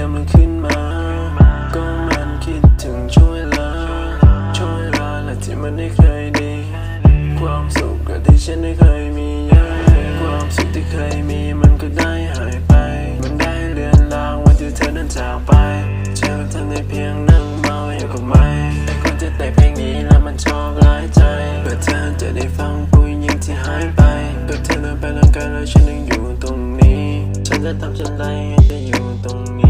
ดิมมันขึ้นมา ก็มันคิดถึงช่วยลาช่วยลาและที่มันไม่เคยดี ความสุขที่ฉันไม่เคยมีความสุขที่เคยมีมันก็ได้หายไป มันได้เลือนลางวันที่เธอนั้นจากไป เจอเธอในเพียงนั่งเมาอยู่กับไม่แต่คนจะแต่เพลงนี้แล้วมันชอบหลายใจเพื่อเธอจะได้ฟังผู้หญิงที่หายไปเพื่อเธอเดินไปแล้งกายแล้วฉันยังอยู่ตรงนี้ ฉันจะทำเช่นไรให้เธออยู่ตรงนี้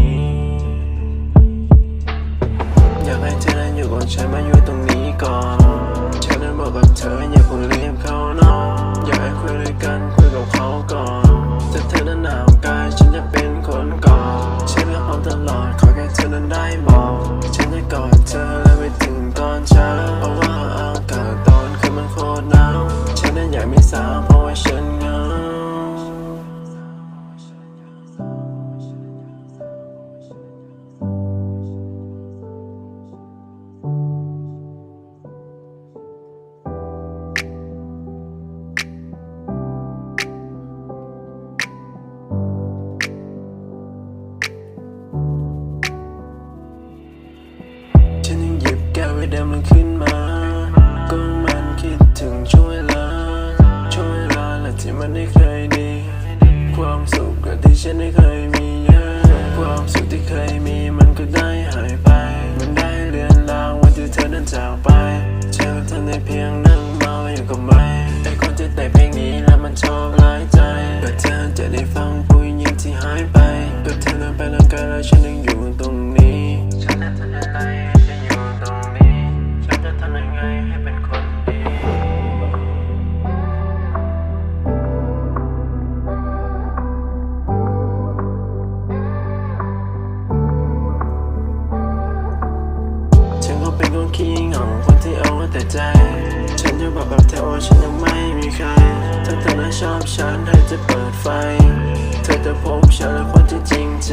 อนั้นอยู่กับฉันมาอยู่ตรงนี้ก่อนฉันนั้นบอกกับเธออย่าเพิ่งรีบเข้านอนอยากให้คุยด้วยกันคุยกับเขาก่อนแต่เธอนั้นหนาวกายฉันจะเป็นคนก่อนฉันรักพร้อมตลอดขอแค่เธอนั้นได้บอกฉันจะกอดเธอและไปถึงตอนเช้าเพราะว่าอากาศตอนคืนมันโคตรหนาวฉันนั้นอยากมีสาว เดิมมันขึ้นมา ก็มันคิดถึงช่วงเวลา ช่วงเวลาและที่มันได้เคยดี ความสุขกับที่ฉันได้เคยมีเยอะ ความสุขที่เคยมีมันก็ได้หายไป มันได้เลือนลางวันที่เธอนั้นจากไป เจอเธอในเพียงนั่งเมาอยู่กับไม่ไอคนที่แต่เพลงนี้แล้วมันชอบหลายใจเพื่เธอจะได้ฟังผู้หญิงที่หายไปเพื่อเธอเดินไปร่างกายแล้วฉันยัง ขี้เหงาคนที่เอาแต่ใจ ฉันจะบอกกับเธอว่าฉันยังไม่มีใคร ถ้าเธอน่ะชอบฉันเธอจะเปิดไฟ เธอจะพบฉันและคนที่จริงใจ